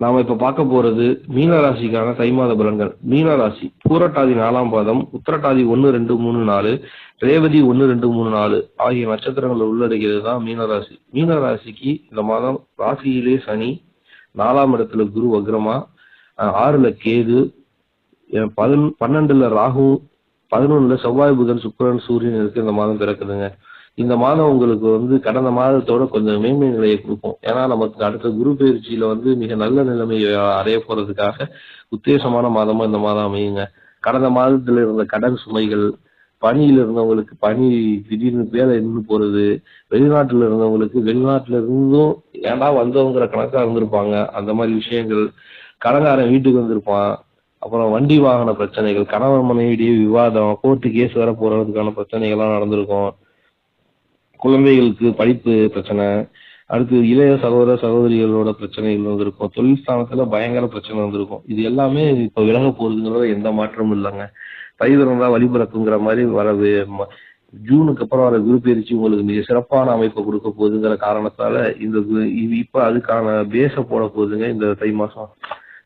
நாம இப்ப பார்க்க போறது மீன ராசிக்கான தை மாத பலன்கள். மீன ராசி பூரட்டாதி நாலாம் பாதம் உத்திரட்டாதி ஒன்னு ரெண்டு மூணு நாலு ரேவதி ஒன்னு ரெண்டு மூணு நாலு ஆகிய நட்சத்திரங்கள் உள்ளடக்கியது தான் மீனராசி. மீனராசிக்கு இந்த மாதம் ராசியிலே சனி நாலாம் இடத்துல குரு வக்ரமா ஆறுல கேது பதின் பன்னெண்டுல ராகு பதினொன்னுல செவ்வாய் புதன் சுக்கரன் சூரியன் இருக்கு இந்த மாதம் பிறக்குதுங்க. இந்த மாதம் உங்களுக்கு வந்து கடந்த மாதத்தோட கொஞ்சம் மேன்மை நிலையை கொடுக்கும். ஏன்னா நமக்கு அடுத்த குரு பயிற்சியில வந்து மிக நல்ல நிலைமையை அடைய போறதுக்காக உத்தேசமான மாதமா இந்த மாதம் அமையுங்க. கடந்த மாதத்துல இருந்த கடன் சுமைகள் பணியில இருந்தவங்களுக்கு பணி திடீர்னு வேலை நின்று போறது வெளிநாட்டுல இருந்தவங்களுக்கு வெளிநாட்டுல இருந்தும் ஏன்டா வந்தவங்கிற கணக்கா இருந்திருப்பாங்க. அந்த மாதிரி விஷயங்கள். கடங்காரன் வீட்டுக்கு வந்திருப்பான். அப்புறம் வண்டி வாகன பிரச்சனைகள் கணவன் மனைவிடையே விவாதம் கோர்ட்டு கேஸ் வர போறதுக்கான பிரச்சனைகள்லாம் நடந்திருக்கும். குழந்தைகளுக்கு படிப்பு பிரச்சனை அடுத்து இளைய சகோதர சகோதரிகளோட பிரச்சனைகள் வந்திருக்கும் தொழில் ஸ்தானத்துல பயங்கர பிரச்சனை வந்திருக்கும். இது எல்லாமே இப்ப விலக போகுதுங்கிறத எந்த மாற்றமும் இல்லைங்க. தை வழிபிறக்குங்கிற மாதிரி வர ஜூனுக்கு அப்புறம் வர குருப்பெயர்ச்சி உங்களுக்கு மிக சிறப்பான அமைப்பை கொடுக்க போகுதுங்கிற காரணத்தால இந்த கு- இது இப்ப அதுக்கான பேச போட போகுதுங்க இந்த தை மாசம்.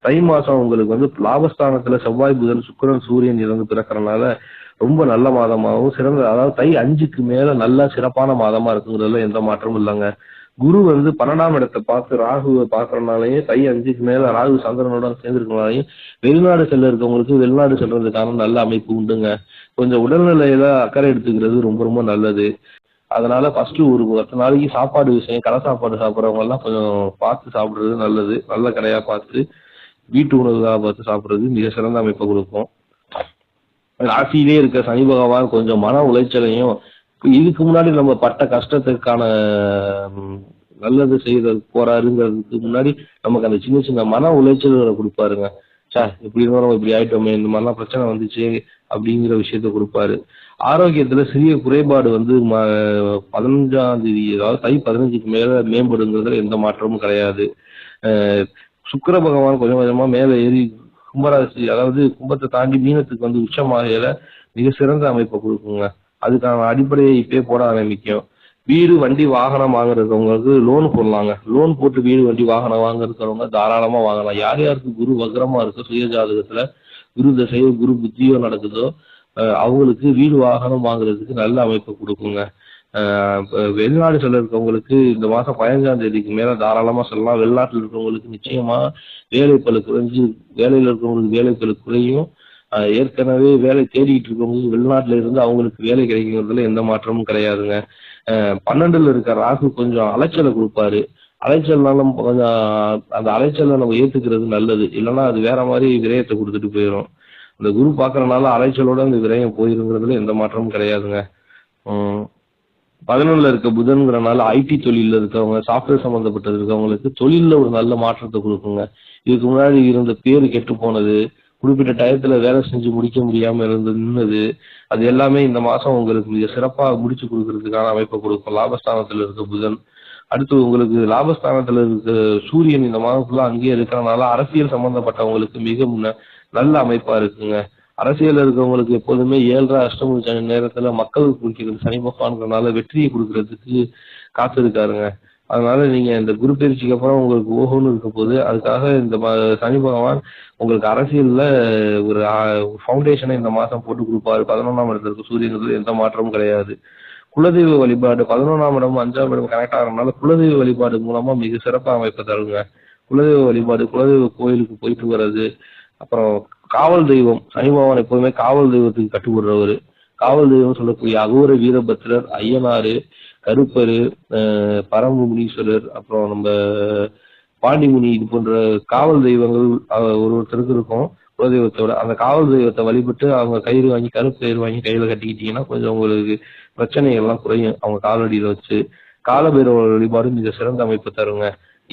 தை மாசம் உங்களுக்கு வந்து லாபஸ்தானத்துல செவ்வாய் புதன் சுக்கிரன் சூரியன் இருந்து பிறக்கிறனால ரொம்ப நல்ல மாதமாகவும் சிறந்த அதாவது தை அஞ்சுக்கு மேல நல்ல சிறப்பான மாதமா இருக்குங்கிறதுல எந்த மாற்றமும் இல்லைங்க. குரு வந்து பன்னெண்டாம் இடத்தை பார்த்து ராகுவை பார்க்கறனாலயும் தை அஞ்சுக்கு மேல ராகு சந்திரனோட சேர்ந்துருக்கனாலையும் வெளிநாடு செல்ல இருக்கவங்களுக்கு வெளிநாடு செல்றதுக்கான நல்ல அமைப்பு உண்டுங்க. கொஞ்சம் உடல்நிலையில அக்கறை எடுத்துக்கிறது ரொம்ப ரொம்ப நல்லது. அதனால ஃபர்ஸ்ட் ஒரு பத்து நாளைக்கு சாப்பாடு விஷயம் கடை சாப்பாடு சாப்பிட்றவங்க எல்லாம் கொஞ்சம் பார்த்து சாப்பிடுறது நல்லது. நல்ல கடையா பார்த்து வீட்டு உணவுகளாக பார்த்து சாப்பிட்றது மிக சிறந்த அமைப்பை கொடுக்கும். ராசியிலே இருக்க சனி பகவான் கொஞ்சம் மன உளைச்சலையும் இதுக்கு முன்னாடி நம்ம பட்ட கஷ்டத்துக்கான நல்லது செய்த போறாருங்கிறதுக்கு முன்னாடி நமக்கு அந்த சின்ன சின்ன மன உளைச்சல்களை கொடுப்பாருங்க. சார் இப்படி இருந்தாலும் நம்ம இப்படி ஆயிட்டோமே இந்த மாதிரிலாம் பிரச்சனை வந்துச்சு அப்படிங்கிற விஷயத்த கொடுப்பாரு. ஆரோக்கியத்துல சிறிய குறைபாடு வந்து ம- பதினஞ்சாம் தேதி அதாவது தை பதினஞ்சுக்கு மேல மேம்படுங்கிறதுல எந்த மாற்றமும் கிடையாது. சுக்கர சுக்கிர பகவான் கொஞ்சம் கொஞ்சமா மேல ஏறி கும்பராசி அதாவது கும்பத்தை தாண்டி மீனத்துக்கு வந்து உச்சமாகையில மிக சிறந்த அமைப்பை கொடுக்குங்க. அதுக்கான அடிப்படையை இப்பயே போட ஆரம்பிக்கும். வீடு வண்டி வாகனம் வாங்குறவங்களுக்கு லோன் போடலாங்க. லோன் போட்டு வீடு வண்டி வாகனம் வாங்குறவங்க தாராளமா வாங்கலாம். யார் யாருக்கு குரு வக்ரமா இருக்கோ சுய ஜாதகத்துல குரு தசையோ குரு புத்தியோ நடக்குதோ அவங்களுக்கு வீடு வாகனம் வாங்குறதுக்கு நல்ல அமைப்பை கொடுக்குங்க. வெளிநாடு செல்ல இருக்கவங்களுக்கு இந்த மாசம் பதினஞ்சாம் தேதிக்கு மேல தாராளமா சொல்லலாம். வெளிநாட்டில் இருக்கிறவங்களுக்கு நிச்சயமா வேலைப்பழு குறைஞ்சு வேலையில இருக்கிறவங்களுக்கு வேலைப்பழு குறையும். ஏற்கனவே வேலை தேடிட்டு இருக்கவங்களுக்கு வெளிநாட்டுல இருந்து அவங்களுக்கு வேலை கிடைக்கிறதுல எந்த மாற்றமும் கிடையாதுங்க. பன்னெண்டுல இருக்க ராகு கொஞ்சம் அலைச்சலை கொடுப்பாரு. அலைச்சல்னாலும் கொஞ்சம் அந்த அலைச்சலை நம்ம ஏத்துக்கிறது நல்லது. இல்லைன்னா அது வேற மாதிரி விரயத்தை கொடுத்துட்டு போயிடும் இந்த குரு பாக்குறதுனால அலைச்சலோட அந்த விரயம் போயிருங்கிறதுல எந்த மாற்றமும் கிடையாதுங்க. உம் பதினொன்னுல இருக்க புதன்கிறனால ஐடி தொழில இருக்கவங்க சாஃப்ட்வேர் சம்பந்தப்பட்டது இருக்கவங்களுக்கு தொழில ஒரு நல்ல மாற்றத்தை கொடுக்குங்க. இதுக்கு முன்னாடி இருந்த பேரு கெட்டு போனது குறிப்பிட்ட டயத்துல வேலை செஞ்சு முடிக்க முடியாம இருந்து நின்னது அது எல்லாமே இந்த மாசம் உங்களுக்கு மிக சிறப்பா முடிச்சு கொடுக்கறதுக்கான அமைப்பை கொடுக்கும். லாபஸ்தானத்துல இருக்க புதன். அடுத்து உங்களுக்கு லாபஸ்தானத்துல இருக்க சூரியன் இந்த மாதம் ஃபுல்லா அங்கேயே இருக்கிறனால அரசியல் சம்பந்தப்பட்டவங்களுக்கு மிக முன்ன நல்ல அமைப்பா இருக்குங்க. அரசியல் இருக்கவங்களுக்கு எப்போதுமே ஏழரை அஷ்டமி நேரத்துல மக்கள் குறிக்கிறது சனி பகவான்கிறனால வெற்றியை கொடுக்கறதுக்கு காத்திருக்காருங்க அதனால நீங்க இந்த குரு பயிற்சிக்கு அப்புறம் உங்களுக்கு ஓஹோன்னு இருக்க போது அதுக்காக இந்த சனி பகவான் உங்களுக்கு அரசியல்ல ஒரு ஃபவுண்டேஷனை இந்த மாசம் போட்டு கொடுப்பாரு. பதினொன்றாம் இடத்துல இருக்க சூரியனுக்கு எந்த மாற்றமும் கிடையாது. குலதெய்வ வழிபாடு பதினொன்றாம் இடம் அஞ்சாம் இடம் கனெக்ட் ஆகிறதுனால குலதெய்வ வழிபாடு மூலமா மிக சிறப்பாக அமைப்பை தருங்க குலதெய்வ வழிபாடு குலதெய்வ கோயிலுக்கு போயிட்டு வர்றது அப்புறம் காவல் தெய்வம் சனிபகவான் எப்போதுமே காவல் தெய்வத்துக்கு கட்டுப்படுறவர். காவல் தெய்வம் சொல்லக்கூடிய அகோர வீரபத்திரர் ஐயனாரு கருப்பரு பரம்பு முனீஸ்வரர் அப்புறம் நம்ம பாண்டிமுனி இது போன்ற காவல் தெய்வங்கள் ஒரு ஒருத்தருக்கு இருக்கும் குலதெய்வத்தோட. அந்த காவல் தெய்வத்தை வழிபட்டு அவங்க கயிறு வாங்கி கருப்பு கயிறு வாங்கி கையில கட்டிக்கிட்டீங்கன்னா கொஞ்சம் உங்களுக்கு பிரச்சனைகள் எல்லாம் குறையும். அவங்க காலடியில வச்சு காலபைரவ வழிபாடு மிக சிறந்த அமைப்பு தருங்க.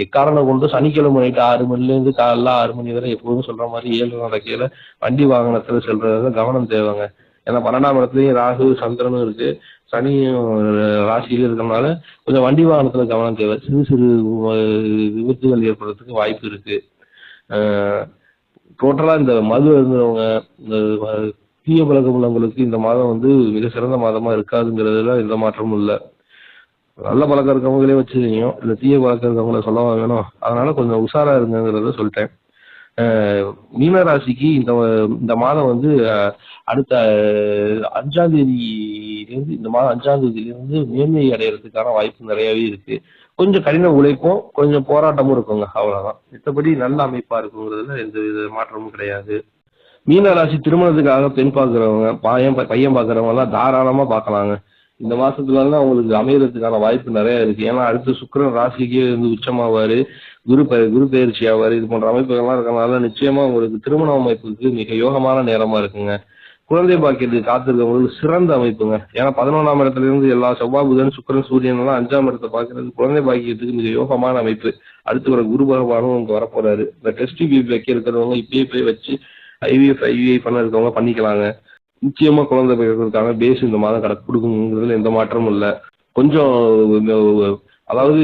எக்காரணம் கொண்டு சனிக்கிழமை நைட்டு ஆறு மணிலேருந்து காலைல ஆறு மணி வரை எப்போதும் சொல்ற மாதிரி ஏழு நடக்கையில வண்டி வாகனத்துல செல்றதுல கவனம் தேவைங்க. ஏன்னா பன்னெண்டாம் இடத்துலயும் ராகு சந்திரனும் இருக்கு. சனியும் ராசியில இருக்கிறதுனால கொஞ்சம் வண்டி வாகனத்துல கவனம் தேவை. சிறு சிறு விபத்துகள் ஏற்படுறதுக்கு வாய்ப்பு இருக்கு. டோட்டலா இந்த மது இருந்தவங்க இந்த தீய பழக்கம் உள்ளவங்களுக்கு இந்த மாதம் வந்து மிக சிறந்த மாதமா இருக்காதுங்கிறதுல எந்த மாற்றமும் இல்லை. நல்ல பழக்கம் இருக்கவங்களே வச்சுருக்கீங்க இல்ல தீய பழக்கம் இருக்கவங்கள சொல்லவா வேணும். அதனால கொஞ்சம் உஷாரா இருங்கிறத சொல்லிட்டேன். மீனராசிக்கு இந்த இந்த மாதம் வந்து அடுத்த அஞ்சாம் தேதியிலிருந்து இந்த மாதம் அஞ்சாம் தேதியிலிருந்து மேன்மை அடையிறதுக்கான வாய்ப்பு நிறையவே இருக்கு. கொஞ்சம் கடின உழைப்பும் கொஞ்சம் போராட்டமும் இருக்குங்க. அவ்வளவுதான். மற்றபடி நல்ல அமைப்பா இருக்குங்கிறதுல எந்த வித மாற்றமும் கிடையாது. மீனராசி திருமணத்துக்காக பெண் பார்க்குறவங்க பையன் பையன் பார்க்குறவங்க எல்லாம் தாராளமா பார்க்கலாங்க. இந்த மாசத்துல அவங்களுக்கு அமையறதுக்கான வாய்ப்பு நிறைய இருக்கு. ஏன்னா அடுத்து சுக்கரன் ராசிக்கே வந்து உச்சமாவாரு. குரு பெயர் குரு பயிற்சி ஆவாரு. இது போன்ற அமைப்புகள்லாம் இருக்கிறதுனால நிச்சயமா உங்களுக்கு திருமண அமைப்புக்கு மிக யோகமான நேரமா இருக்குங்க. குழந்தை பாக்கியத்துக்கு காத்திருக்கவங்களுக்கு சிறந்த அமைப்புங்க. ஏன்னா பதினொன்றாம் இடத்துல இருந்து எல்லா செவ்வாய் புதன் சுக்கரன் சூரியன் எல்லாம் அஞ்சாம் இடத்தை பாக்குறது குழந்தை பாக்கியத்துக்கு மிக யோகமான அமைப்பு. அடுத்து வர குரு பகவானும் உங்களுக்கு வரப்போறாரு. இந்த டெஸ்ட் டியூப் வைக்க இருக்கிறவங்க இப்பயே போய் வச்சு ஐவிஎஃப் ஐவிஐ பண்ண இருக்கவங்க பண்ணிக்கலாங்க. நிச்சயமா குழந்தை பிறக்கிறதுக்கான பேஸ் இந்த மாதம் கடை கொடுக்குங்கிறதுல எந்த மாற்றமும் இல்லை. கொஞ்சம் அதாவது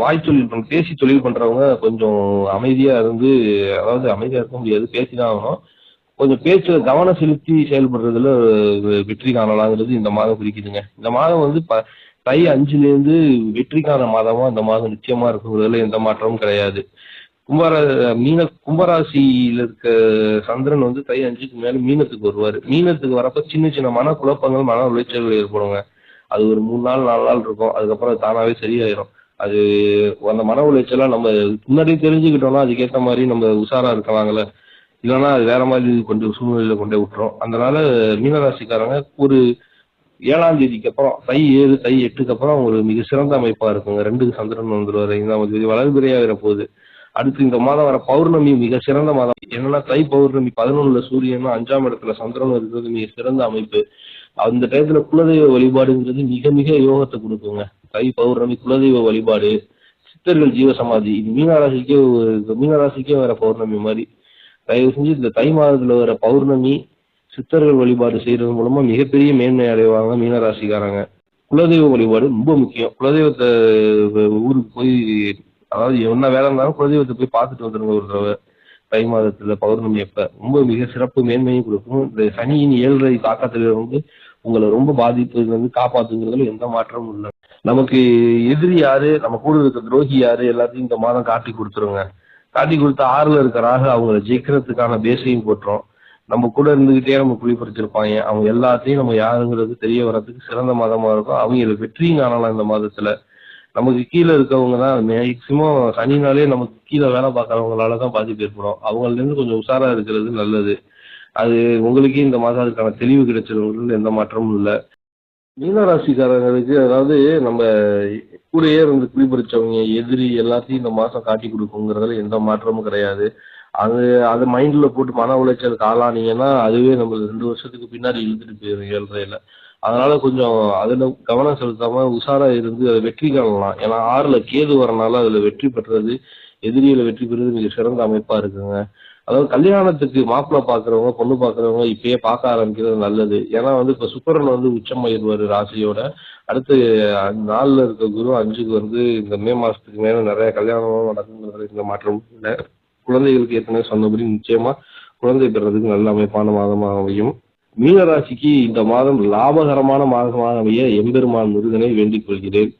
வாய் தொழில் பண்ண பேசி தொழில் பண்றவங்க கொஞ்சம் அமைதியா இருந்து அதாவது அமைதியா இருக்க முடியாது பேசிதான் ஆகணும். கொஞ்சம் பேச்சு கவனம் செலுத்தி செயல்படுறதுல வெற்றி காணலாங்கிறது இந்த மாதம் குறிக்குதுங்க. இந்த மாதம் வந்து ப தை அஞ்சுல இருந்து வெற்றிக்கான மாதமா இந்த மாதம் நிச்சயமா இருக்குங்கிறதுல எந்த மாற்றமும் கிடையாது. கும்பரா மீன கும்பராசியில இருக்க சந்திரன் வந்து தை அஞ்சுக்கு மேல மீனத்துக்கு வருவாரு. மீனத்துக்கு வரப்ப சின்ன சின்ன மன குழப்பங்கள் மன உளைச்சல்கள் ஏற்படுங்க. அது ஒரு மூணு நாள் நாலு நாள் இருக்கும். அதுக்கப்புறம் தானாவே சரியாயிரும். அது அந்த மன உளைச்சலாம் நம்ம முன்னாடி தெரிஞ்சுக்கிட்டோம்னா அதுக்கேற்ற மாதிரி நம்ம உஷாரா இருக்கலாங்களே இல்லைன்னா அது வேற மாதிரி கொஞ்சம் சூழ்நிலையில கொண்டே விட்டுரும். அதனால மீனராசிக்காரங்க ஒரு ஏழாம் தேதிக்கு அப்புறம் தை ஏழு தை எட்டுக்கு அப்புறம் ஒரு மிக சிறந்த அமைப்பா இருக்குங்க. ரெண்டுக்கு சந்திரன் வந்துருவாரு. ஐந்தாம் தேதி வளர்பிறையா போகுது அடுத்து இந்த மாதம் வர பௌர்ணமி மிக சிறந்த மாதம். என்னன்னா தை பௌர்ணமி பதினொன்னுல சூரியனும் அஞ்சாம் இடத்துல சந்திரனும் இருக்கிறது மிக சிறந்த அமைப்பு. அந்த டயத்துல குலதெய்வ வழிபாடுங்கிறது மிக மிக யோகத்தை கொடுக்குங்க. தை பௌர்ணமி குலதெய்வ வழிபாடு சித்தர்கள் ஜீவசமாதி இது மீனராசிக்கே மீனராசிக்கே வர பௌர்ணமி மாதிரி. தயவு செஞ்சு இந்த தை மாதத்துல வர பௌர்ணமி சித்தர்கள் வழிபாடு செய்யறது மூலமா மிகப்பெரிய மேன்மை அடைவாங்க மீனராசிக்காரங்க குலதெய்வ வழிபாடு ரொம்ப முக்கியம். குலதெய்வத்தை ஊருக்கு போய் அதாவது என்ன வேலை இருந்தாலும் குலதெய்வத்தை போய் பார்த்துட்டு வந்துருங்க ஒரு தடவை. தை மாதத்துல பௌர்ணமி அப்ப. ரொம்ப மிக சிறப்பு மேன்மையும் கொடுக்கும். இந்த சனியின் ஏழரை தாக்கத்துல இருந்து உங்களை ரொம்ப பாதிப்புல இருந்து காப்பாத்துங்கிறதுல எந்த மாற்றமும் இல்லை. நமக்கு எதிரி யாரு? நம்ம கூட இருக்க துரோகி யாரு? எல்லாத்தையும் இந்த மாதம் காட்டி கொடுத்துருங்க. காட்டி கொடுத்த ஆறுல இருக்க ராகு அவங்கள ஜெயிக்கிறதுக்கான பேஸையும் போட்டுரும். நம்ம கூட இருந்துகிட்டே நம்ம குளிப்பறிச்சிருப்பாங்க அவங்க எல்லாத்தையும் நம்ம யாருங்கிறது தெரிய வர்றதுக்கு சிறந்த மாதமா இருக்கும். அவங்க வெற்றியும் காணலாம் இந்த மாதத்துல. நமக்கு கீழே இருக்கவங்க தான் மேக்சிமம் சனினாலே நமக்கு கீழே வேலை பார்க்கறவங்களால தான் பாதிப்பு ஏற்படும். அவங்கள்ட்ட இருந்து கொஞ்சம் உஷாரா இருக்கிறது நல்லது. அது உங்களுக்கே இந்த மாதம் அதுக்கான தெளிவு கிடைச்சிருங்கிறது எந்த மாற்றமும் இல்லை. மீனராசிக்காரங்களுக்கு அதாவது நம்ம கூடயே இருந்து குறிப்பிடிச்சவங்க எதிரி எல்லாத்தையும் இந்த மாசம் காட்டி கொடுக்குங்கிறதுல எந்த மாற்றமும் கிடையாது. அது அது மைண்ட்ல போட்டு மன உளைச்சலுக்கு ஆளானீங்கன்னா அதுவே நம்ம ரெண்டு வருஷத்துக்கு பின்னாடி இழுத்துட்டு போயிடும் ஏழ்றையில அதனால கொஞ்சம் அதுல கவனம் செலுத்தாம உஷாரா இருந்து அதை வெற்றி காணலாம். ஏன்னா ஆறுல கேது வரனால அதுல வெற்றி பெற்றது எதிரியில வெற்றி பெறுவது மிக சிறந்த அமைப்பா இருக்குங்க. அதாவது கல்யாணத்துக்கு மாப்பிள்ளை பாக்குறவங்க பொண்ணு பாக்குறவங்க இப்பயே பார்க்க ஆரம்பிக்கிறது நல்லது. ஏன்னா வந்து இப்ப சுக்கரன் வந்து உச்சம் ஆயிடுவாரு ராசியோட. அடுத்து அஞ்சு நாலுல இருக்க குரு அஞ்சுக்கு வந்து இந்த மே மாசத்துக்கு மேல நிறைய கல்யாணம் நடக்குங்கிறது இந்த மாற்றமும் இல்லை. குழந்தைகளுக்கு ஏற்கனவே சொன்னபடி நிச்சயமா குழந்தை பெறதுக்கு நல்ல அமைப்பான மாதமாக அமையும். மீனராசிக்கு இந்த மாதம் லாபகரமான மாதமாக அமைய எம்பெருமான் முருகனை வேண்டிக் கொள்கிறேன்.